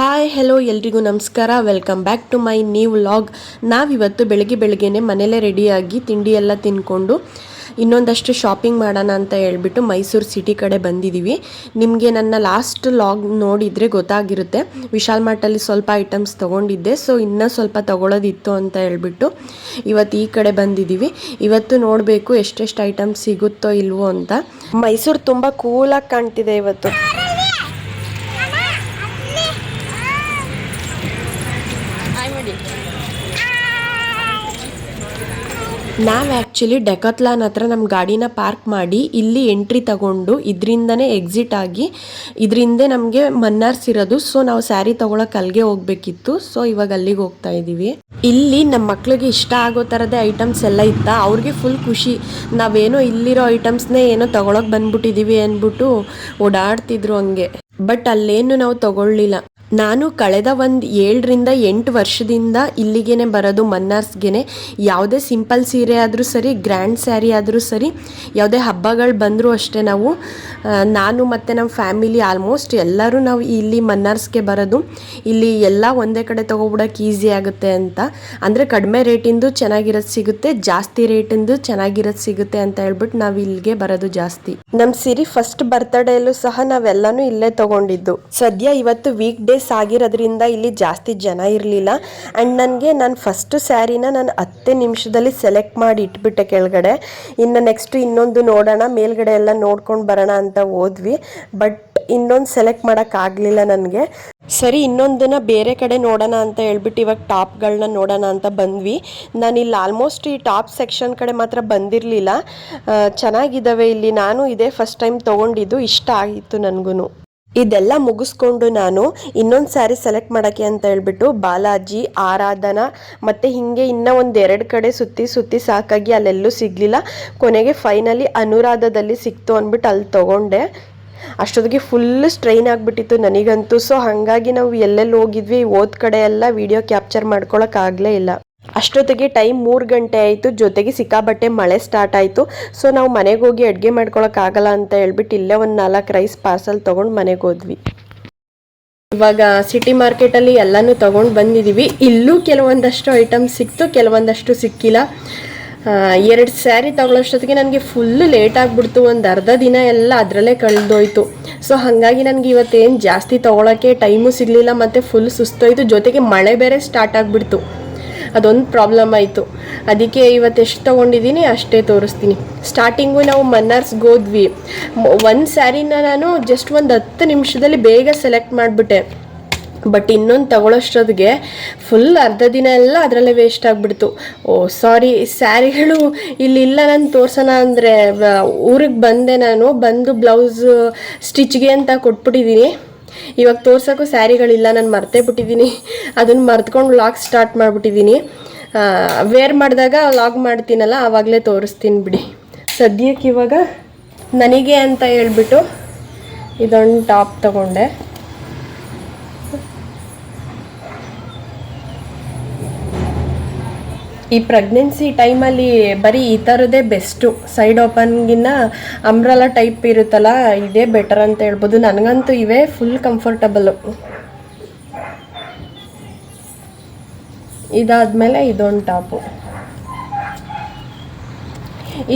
Hi hello ಎಲ್ರಿಗೂ ನಮಸ್ಕಾರ. Welcome back to my new vlog ನಾವಿವತ್ತು ಬೆಳಗ್ಗೆ ಬೆಳಗ್ಗೆನೆ ಮನೆಯಲ್ಲೇ ರೆಡಿಯಾಗಿ ತಿಂಡಿ ಎಲ್ಲ ತಿನ್ಕೊಂಡು ಇನ್ನೊಂದಷ್ಟು ಶಾಪಿಂಗ್ ಮಾಡೋಣ ಅಂತ ಹೇಳ್ಬಿಟ್ಟು ಮೈಸೂರು ಸಿಟಿ ಕಡೆ ಬಂದಿದ್ದೀವಿ ನಿಮಗೆ ನನ್ನ ಲಾಸ್ಟ್ ಲಾಗ್ ನೋಡಿದರೆ ಗೊತ್ತಾಗಿರುತ್ತೆ. ವಿಶಾಲ್ ಮಾರ್ಟಲ್ಲಿ ಸ್ವಲ್ಪ ಐಟಮ್ಸ್ ತೊಗೊಂಡಿದ್ದೆ. ಸೊ ಇನ್ನೂ ಸ್ವಲ್ಪ ತೊಗೊಳೋದಿತ್ತು ಅಂತ ಹೇಳ್ಬಿಟ್ಟು ಇವತ್ತು ಈ ಕಡೆ ಬಂದಿದ್ದೀವಿ ಇವತ್ತು ನೋಡಬೇಕು ಎಷ್ಟೆಷ್ಟು ಐಟಮ್ಸ್ ಸಿಗುತ್ತೋ ಇಲ್ವೋ ಅಂತ. ಮೈಸೂರು ತುಂಬ ಕೂಲಾಗಿ ಕಾಣ್ತಿದೆ ಇವತ್ತು. ನಾವು ಆ್ಯಕ್ಚುಲಿ ಡೆಕತ್ಲಾನ್ ಹತ್ರ ನಮ್ಮ ಗಾಡಿನ ಪಾರ್ಕ್ ಮಾಡಿ ಇಲ್ಲಿ ಎಂಟ್ರಿ ತಗೊಂಡು ಇದರಿಂದನೇ ಎಕ್ಸಿಟ್ ಆಗಿ, ಇದರಿಂದೇ ನಮಗೆ ಮನ್ನಾರ್ಸ್ ಇರೋದು. ಸೊ ನಾವು ಸ್ಯಾರಿ ತೊಗೊಳಕ್ಕೆ ಅಲ್ಲಿಗೆ ಹೋಗ್ಬೇಕಿತ್ತು. ಸೊ ಇವಾಗ ಅಲ್ಲಿಗೆ ಹೋಗ್ತಾ ಇದ್ದೀವಿ ಇಲ್ಲಿ ನಮ್ಮ ಮಕ್ಳಿಗೆ ಇಷ್ಟ ಆಗೋ ಥರದೇ ಐಟಮ್ಸ್ ಎಲ್ಲ ಇತ್ತ. ಅವ್ರಿಗೆ ಫುಲ್ ಖುಷಿ. ನಾವೇನೋ ಇಲ್ಲಿರೋ ಐಟಮ್ಸ್ನೇ ಏನೋ ತೊಗೊಳಕ್ಕೆ ಬಂದ್ಬಿಟ್ಟಿದ್ದೀವಿ ಅಂದ್ಬಿಟ್ಟು ಓಡಾಡ್ತಿದ್ರು ಹಂಗೆ. ಬಟ್ ಅಲ್ಲೇನು ನಾವು ತಗೊಳ್ಳಿಲ್ಲ. ನಾನು ಕಳೆದ ಒಂದು ಏಳರಿಂದ ಎಂಟು ವರ್ಷದಿಂದ ಇಲ್ಲಿಗೇನೆ ಬರೋದು ಮನ್ನಾರ್ಸ್ಗೆ ಯಾವುದೇ ಸಿಂಪಲ್ ಸೀರೆ ಆದರೂ ಸರಿ, ಗ್ರ್ಯಾಂಡ್ ಸ್ಯಾರಿ ಆದರೂ ಸರಿ, ಯಾವುದೇ ಹಬ್ಬಗಳು ಬಂದರೂ ಅಷ್ಟೇ ನಾವು ನಾನು ಮತ್ತು ನಮ್ಮ ಫ್ಯಾಮಿಲಿ ಆಲ್ಮೋಸ್ಟ್ ಎಲ್ಲರೂ ನಾವು ಇಲ್ಲಿ ಮನ್ನಾರ್ಸ್ಗೆ ಬರೋದು. ಇಲ್ಲಿ ಎಲ್ಲ ಒಂದೇ ಕಡೆ ತೊಗೊಬಿಡೋಕೆ ಈಸಿ ಆಗುತ್ತೆ ಅಂತ. ಅಂದರೆ ಕಡಿಮೆ ರೇಟಿಂದು ಚೆನ್ನಾಗಿರೋದು ಸಿಗುತ್ತೆ, ಜಾಸ್ತಿ ರೇಟಿಂದು ಚೆನ್ನಾಗಿರೋದು ಸಿಗುತ್ತೆ ಅಂತ ಹೇಳ್ಬಿಟ್ಟು ನಾವು ಇಲ್ಲಿಗೆ ಬರೋದು ಜಾಸ್ತಿ. ನಮ್ಮ ಸಿರಿ ಫಸ್ಟ್ ಬರ್ತ್ಡೇಲೂ ಸಹ ನಾವೆಲ್ಲನೂ ಇಲ್ಲೇ ತಗೊಂಡಿದ್ದು. ಸದ್ಯ ಇವತ್ತು ವೀಕ್ ಡೇಸ್ ಆಗಿರೋದ್ರಿಂದ ಇಲ್ಲಿ ಜಾಸ್ತಿ ಜನ ಇರಲಿಲ್ಲ. ಆ್ಯಂಡ್ ನನಗೆ ನಾನು ಫಸ್ಟ್ ಸ್ಯಾರಿನ ನಾನು ಹತ್ತೇ ನಿಮಿಷದಲ್ಲಿ ಸೆಲೆಕ್ಟ್ ಮಾಡಿ ಇಟ್ಬಿಟ್ಟೆ ಕೆಳಗಡೆ. ಇನ್ನು ನೆಕ್ಸ್ಟ್ ಇನ್ನೊಂದು ನೋಡೋಣ, ಮೇಲ್ಗಡೆ ಎಲ್ಲ ನೋಡ್ಕೊಂಡು ಬರೋಣ ಅಂತ ಹೋದ್ವಿ. ಬಟ್ ಇನ್ನೊಂದು ಸೆಲೆಕ್ಟ್ ಮಾಡೋಕ್ಕಾಗಲಿಲ್ಲ ನನಗೆ. ಸರಿ, ಇನ್ನೊಂದನ್ನ ಬೇರೆ ಕಡೆ ನೋಡೋಣ ಅಂತ ಹೇಳ್ಬಿಟ್ಟು ಇವಾಗ ಟಾಪ್ಗಳನ್ನ ನೋಡೋಣ ಅಂತ ಬಂದ್ವಿ. ನಾನು ಇಲ್ಲಿ ಆಲ್ಮೋಸ್ಟ್ ಈ ಟಾಪ್ ಸೆಕ್ಷನ್ ಕಡೆ ಮಾತ್ರ ಬಂದಿರಲಿಲ್ಲ. ಚೆನ್ನಾಗಿದ್ದಾವೆ ಇಲ್ಲಿ. ನಾನು ಇದೇ ಫಸ್ಟ್ ಟೈಮ್ ತೊಗೊಂಡಿದ್ದು, ಇಷ್ಟ ಆಯಿತು ನನಗೂ ಇದೆಲ್ಲ ಮುಗಿಸ್ಕೊಂಡು ನಾನು ಇನ್ನೊಂದು ಸ್ಯಾರಿ ಸೆಲೆಕ್ಟ್ ಮಾಡೋಕ್ಕೆ ಅಂತ ಹೇಳ್ಬಿಟ್ಟು ಬಾಲಾಜಿ, ಆರಾಧನಾ ಮತ್ತು ಹೀಗೆ ಇನ್ನೂ ಒಂದು ಎರಡು ಕಡೆ ಸುತ್ತಿ ಸುತ್ತಿ ಸಾಕಾಗಿ ಅಲ್ಲೆಲ್ಲೂ ಸಿಗಲಿಲ್ಲ. ಕೊನೆಗೆ ಫೈನಲಿ ಅನುರಾಧದಲ್ಲಿ ಸಿಕ್ತು ಅಂದ್ಬಿಟ್ಟು ಅಲ್ಲಿ ತೊಗೊಂಡೆ. ಅಷ್ಟೊತ್ತಿಗೆ ಫುಲ್ ಸ್ಟ್ರೈನ್ ಆಗಿಬಿಟ್ಟಿತ್ತು ನನಗಂತೂ. ಸೊ ಹಾಗಾಗಿ ನಾವು ಎಲ್ಲೆಲ್ಲಿ ಹೋಗಿದ್ವಿ ಓದ್ ಕಡೆ ಎಲ್ಲ ವಿಡಿಯೋ ಕ್ಯಾಪ್ಚರ್ ಮಾಡ್ಕೊಳಕ್ಕಾಗಲೇ ಇಲ್ಲ. ಅಷ್ಟೊತ್ತಿಗೆ ಟೈಮ್ ಮೂರು ಗಂಟೆ ಆಯಿತು, ಜೊತೆಗೆ ಸಿಕ್ಕಾಬಟ್ಟೆ ಮಳೆ ಸ್ಟಾರ್ಟ್ ಆಯಿತು. ಸೊ ನಾವು ಮನೆಗೆ ಹೋಗಿ ಅಡುಗೆ ಮಾಡ್ಕೊಳಕ್ಕಾಗಲ್ಲ ಅಂತ ಹೇಳ್ಬಿಟ್ಟು ಇಲ್ಲೇ ಒಂದು ನಾಲ್ಕು ರೈಸ್ ಪಾರ್ಸಲ್ ತೊಗೊಂಡು ಮನೆಗೆ ಹೋದ್ವಿ. ಇವಾಗ ಸಿಟಿ ಮಾರ್ಕೆಟಲ್ಲಿ ಎಲ್ಲನೂ ತೊಗೊಂಡು ಬಂದಿದ್ದೀವಿ ಇಲ್ಲೂ ಕೆಲವೊಂದಷ್ಟು ಐಟಮ್ ಸಿಕ್ತು, ಕೆಲವೊಂದಷ್ಟು ಸಿಕ್ಕಿಲ್ಲ. ಎರಡು ಸ್ಯಾರಿ ತಗೊಳ್ಳೋಷ್ಟೊತ್ತಿಗೆ ನನಗೆ ಫುಲ್ಲು ಲೇಟ್ ಆಗಿಬಿಡ್ತು. ಒಂದು ಅರ್ಧ ದಿನ ಎಲ್ಲ ಅದರಲ್ಲೇ ಕಳೆದೋಯ್ತು. ಸೊ ಹಾಗಾಗಿ ನನಗೆ ಇವತ್ತೇನು ಜಾಸ್ತಿ ತೊಗೊಳಕ್ಕೆ ಟೈಮು ಸಿಗಲಿಲ್ಲ, ಮತ್ತು ಫುಲ್ ಸುಸ್ತೋಯ್ತು. ಜೊತೆಗೆ ಮಳೆ ಬೇರೆ ಸ್ಟಾರ್ಟ್ ಆಗಿಬಿಡ್ತು. ಅದೊಂದು ಪ್ರಾಬ್ಲಮ್ ಆಯಿತು. ಅದಕ್ಕೆ ಇವತ್ತು ಎಷ್ಟು ತೊಗೊಂಡಿದ್ದೀನಿ ಅಷ್ಟೇ ತೋರಿಸ್ತೀನಿ. ಸ್ಟಾರ್ಟಿಂಗು ನಾವು ಮನ್ನಾರ್ಸ್ಗೆ ಹೋದ್ವಿ. ಒಂದು ಸ್ಯಾರಿನ ನಾನು ಜಸ್ಟ್ ಒಂದು ಹತ್ತು ನಿಮಿಷದಲ್ಲಿ ಬೇಗ ಸೆಲೆಕ್ಟ್ ಮಾಡಿಬಿಟ್ಟೆ. ಬಟ್ ಇನ್ನೊಂದು ತಗೊಳ್ಳೋಷ್ಟೊತ್ತಿಗೆ ಫುಲ್ ಅರ್ಧ ದಿನ ಎಲ್ಲ ಅದರಲ್ಲೇ ವೇಸ್ಟ್ ಆಗಿಬಿಡ್ತು. ಓ ಸಾರಿ ಸ್ಯಾರಿಗಳು ಇಲ್ಲಿಲ್ಲ ನಾನು ತೋರ್ಸೋಣ ಅಂದರೆ ಊರಿಗೆ ಬಂದೆ ನಾನು. ಬಂದು ಬ್ಲೌಸ್ ಸ್ಟಿಚ್ಗೆ ಅಂತ ಕೊಟ್ಬಿಟ್ಟಿದ್ದೀನಿ ಇವಾಗ ತೋರ್ಸೋಕ್ಕೂ ಸ್ಯಾರಿಗಳಿಲ್ಲ, ನಾನು ಮರ್ತೇ ಬಿಟ್ಟಿದ್ದೀನಿ. ಅದನ್ನು ಮರ್ತ್ಕೊಂಡು ವ್ಲಾಗ್ ಸ್ಟಾರ್ಟ್ ಮಾಡಿಬಿಟ್ಟಿದ್ದೀನಿ. ವೇರ್ ಮಾಡಿದಾಗ ಲಾಗ್ ಮಾಡ್ತೀನಲ್ಲ ಆವಾಗಲೇ ತೋರಿಸ್ತೀನಿ ಬಿಡಿ. ಸದ್ಯಕ್ಕೆ ಇವಾಗ ನನಗೆ ಅಂತ ಹೇಳ್ಬಿಟ್ಟು ಇದೊಂದು ಟಾಪ್ ತಗೊಂಡೆ. ಈ ಪ್ರೆಗ್ನೆನ್ಸಿ ಟೈಮಲ್ಲಿ ಬರೀ ಈ ಥರದೇ ಬೆಸ್ಟು ಸೈಡ್ ಓಪನ್ಗಿನ್ನ ಅಂಬ್ರಲ್ಲ ಟೈಪ್ ಇರುತ್ತಲ್ಲ, ಇದೇ ಬೆಟರ್ ಅಂತ ಹೇಳ್ಬೋದು. ನನಗಂತೂ ಇವೇ ಫುಲ್ ಕಂಫರ್ಟಬಲ್ಲು ಇದಾದಮೇಲೆ ಇದೊಂದು ಟಾಪು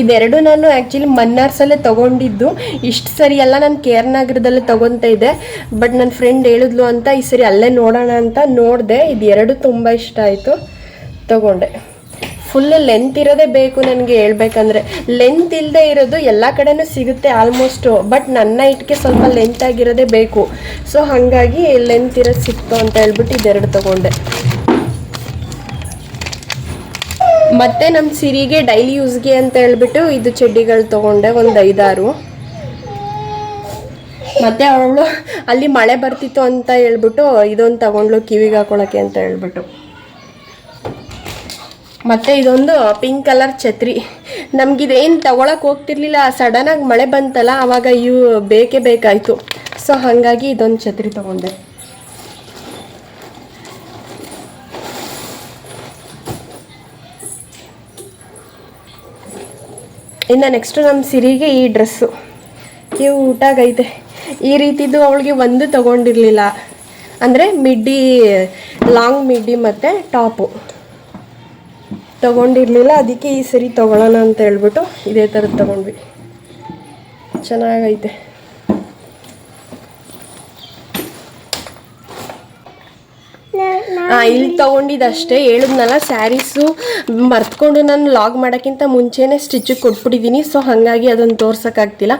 ಇದೆರಡು ನಾನು ಆ್ಯಕ್ಚುಲಿ ಮನ್ನಾರ್ಸಲ್ಲೇ ತೊಗೊಂಡಿದ್ದು. ಇಷ್ಟು ಸರಿ ಎಲ್ಲ ನಾನು ಕೆ ಆರ್ ನಗರದಲ್ಲೇ ತೊಗೊತಾ ಇದ್ದೆ. ಬಟ್ ನನ್ನ ಫ್ರೆಂಡ್ ಹೇಳಿದ್ಲು ಅಂತ ಈ ಸರಿ ಅಲ್ಲೇ ನೋಡೋಣ ಅಂತ ನೋಡಿದೆ. ಇದು ಎರಡು ತುಂಬ ಇಷ್ಟ ಆಯಿತು. ತಗೊಂಡೆ. ಫುಲ್ ಲೆಂತ್ ಇರೋದೇ ಬೇಕು ನನಗೆ ಹೇಳ್ಬೇಕಂದ್ರೆ. ಲೆಂತ್ ಇಲ್ಲದೆ ಇರೋದು ಎಲ್ಲ ಕಡೆನೂ ಸಿಗುತ್ತೆ ಆಲ್ಮೋಸ್ಟು ಬಟ್ ನನ್ನ ಇಟ್ಕೆ ಸ್ವಲ್ಪ ಲೆಂತ್ ಆಗಿರೋದೇ ಬೇಕು. ಸೊ ಹಾಗಾಗಿ ಲೆಂತ್ ಇರೋದು ಸಿಕ್ತು ಅಂತ ಹೇಳ್ಬಿಟ್ಟು ಇದೆರಡು ತಗೊಂಡೆ. ಮತ್ತೆ ನಮ್ಮ ಸಿರಿಗೆ ಡೈಲಿ ಯೂಸ್ಗೆ ಅಂತ ಹೇಳ್ಬಿಟ್ಟು ಇದು ಚಡ್ಡಿಗಳು ತಗೊಂಡೆ, ಒಂದು ಐದಾರು. ಮತ್ತೆ ಅವಳು ಅಲ್ಲಿ ಮಳೆ ಬರ್ತಿತ್ತು ಅಂತ ಹೇಳ್ಬಿಟ್ಟು ಇದೊಂದು ತಗೊಂಡ್ಲು ಕಿವಿಗೆ ಹಾಕೊಳಕ್ಕೆ ಅಂತ ಹೇಳ್ಬಿಟ್ಟು. ಮತ್ತೆ ಇದೊಂದು ಪಿಂಕ್ ಕಲರ್ ಛತ್ರಿ. ನಮ್ಗಿದೇನು ತಗೊಳಕ್ಕೆ ಹೋಗ್ತಿರ್ಲಿಲ್ಲ ಸಡನ್ನಾಗಿ ಮಳೆ ಬಂತಲ್ಲ ಆವಾಗ ಇವು ಬೇಕೇ ಬೇಕಾಯಿತು. ಸೊ ಹಾಗಾಗಿ ಇದೊಂದು ಛತ್ರಿ ತಗೊಂಡೆ. ಇನ್ನು ನೆಕ್ಸ್ಟ್ ನಮ್ಮ ಸಿರಿಗೆ ಈ ಡ್ರೆಸ್ಸು ಇವು ಊಟಗೈತೆ. ಈ ರೀತಿದು ಅವಳಿಗೆ ಒಂದು ತಗೊಂಡಿರಲಿಲ್ಲ. ಅಂದರೆ ಮಿಡ್ಡಿ ಲಾಂಗ್ ಮಿಡ್ಡಿ ಮತ್ತು ಟಾಪು ತೊಗೊಂಡಿರಲಿಲ್ಲ ಅದಕ್ಕೆ ಈ ಸರಿ ತೊಗೊಳ್ಳೋಣ ಅಂತ ಹೇಳ್ಬಿಟ್ಟು ಇದೇ ಥರದ್ದು ತೊಗೊಂಡ್ವಿ. ಚೆನ್ನಾಗೈತೆ. ಇಲ್ಲಿ ತಗೊಂಡಿದ್ದಷ್ಟೇ ಹೇಳಿದ್ನಲ್ಲ, ಸ್ಯಾರೀಸು ಮರ್ತ್ಕೊಂಡು ನಾನು ಲಾಗ್ ಮಾಡೋಕ್ಕಿಂತ ಮುಂಚೆನೇ ಸ್ಟಿಚಿಗೆ ಕೊಟ್ಬಿಟ್ಟಿದ್ದೀನಿ ಸೊ ಹಾಗಾಗಿ ಅದನ್ನು ತೋರ್ಸೋಕ್ಕಾಗ್ತಿಲ್ಲ.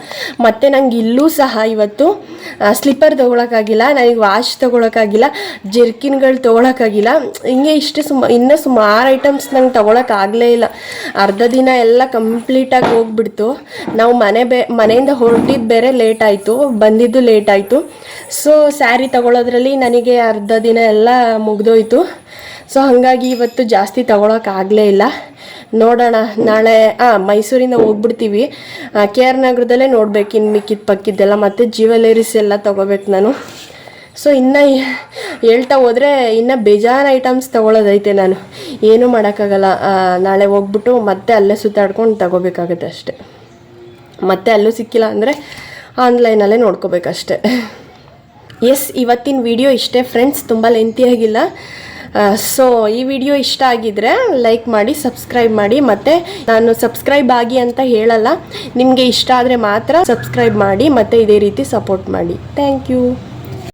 ಮತ್ತು ನಂಗೆ ಇಲ್ಲೂ ಸಹ ಇವತ್ತು ಸ್ಲಿಪ್ಪರ್ ತೊಗೊಳಕ್ಕಾಗಿಲ್ಲ. ನನಗೆ ವಾಚ್ ತೊಗೊಳಕ್ಕಾಗಿಲ್ಲ. ಜರ್ಕಿನ್ಗಳು ತೊಗೊಳಕ್ಕಾಗಿಲ್ಲ. ಹಿಂಗೆ ಇಷ್ಟು ಸುಮ, ಇನ್ನೂ ಸುಮಾರು ಐಟಮ್ಸ್ ನಂಗೆ ತೊಗೊಳಕ್ಕಾಗಲೇ ಇಲ್ಲ. ಅರ್ಧ ದಿನ ಎಲ್ಲ ಕಂಪ್ಲೀಟಾಗಿ ಹೋಗ್ಬಿಡ್ತು. ನಾವು ಮನೆ ಬೇ, ಮನೆಯಿಂದ ಹೊರಟಿದ್ದು ಬೇರೆ ಲೇಟ್ ಆಯಿತು. ಬಂದಿದ್ದು ಲೇಟ್ ಆಯಿತು. ಸೊ ಸ್ಯಾರಿ ತೊಗೊಳೋದ್ರಲ್ಲಿ ನನಗೆ ಅರ್ಧ ದಿನ ಎಲ್ಲ ಮುಗ್ದೋಯ್ತು. ಸೊ ಹಾಗಾಗಿ ಇವತ್ತು ಜಾಸ್ತಿ ತಗೊಳಕ್ಕಾಗಲೇ ಇಲ್ಲ. ನೋಡೋಣ, ನಾಳೆ ಹಾಂ ಮೈಸೂರಿಂದ ಹೋಗ್ಬಿಡ್ತೀವಿ. ಕೆ ಆರ್ ನಗರದಲ್ಲೇ ನೋಡ್ಬೇಕು ಇನ್ನು ಮಿಕ್ಕಿದ ಪಕ್ಕಿದ್ದೆಲ್ಲ, ಮತ್ತು ಜ್ಯುವೆಲರೀಸ್ ಎಲ್ಲ ತೊಗೋಬೇಕು ನಾನು. ಸೊ ಇನ್ನು ಹೇಳ್ತಾ ಹೋದರೆ ಇನ್ನು ಬೇಜಾರು ಐಟಮ್ಸ್ ತೊಗೊಳೋದೈತೆ ನಾನು. ಏನೂ ಮಾಡೋಕ್ಕಾಗಲ್ಲ. ನಾಳೆ ಹೋಗ್ಬಿಟ್ಟು ಮತ್ತೆ ಅಲ್ಲೇ ಸುತ್ತಾಡ್ಕೊಂಡು ತಗೋಬೇಕಾಗುತ್ತೆ ಅಷ್ಟೆ. ಮತ್ತೆ ಅಲ್ಲೂ ಸಿಕ್ಕಿಲ್ಲ ಅಂದರೆ ಆನ್ಲೈನಲ್ಲೇ ನೋಡ್ಕೋಬೇಕಷ್ಟೆ. ಎಸ್ ಇವತ್ತಿನ ವಿಡಿಯೋ ಇಷ್ಟೇ ಫ್ರೆಂಡ್ಸ್ ತುಂಬ ಲೆಂತಿಯಾಗಿಲ್ಲ ಸೊ ಈ ವಿಡಿಯೋ ಇಷ್ಟ ಆಗಿದ್ರೆ ಲೈಕ್ ಮಾಡಿ ಸಬ್ಸ್ಕ್ರೈಬ್ ಮಾಡಿ. ಮತ್ತೆ ನಾನು ಸಬ್ಸ್ಕ್ರೈಬ್ ಆಗಿ ಅಂತ ಹೇಳಲ್ಲ, ನಿಮಗೆ ಇಷ್ಟ ಆದರೆ ಮಾತ್ರ ಸಬ್ಸ್ಕ್ರೈಬ್ ಮಾಡಿ, ಮತ್ತೆ ಇದೇ ರೀತಿ ಸಪೋರ್ಟ್ ಮಾಡಿ. Thank you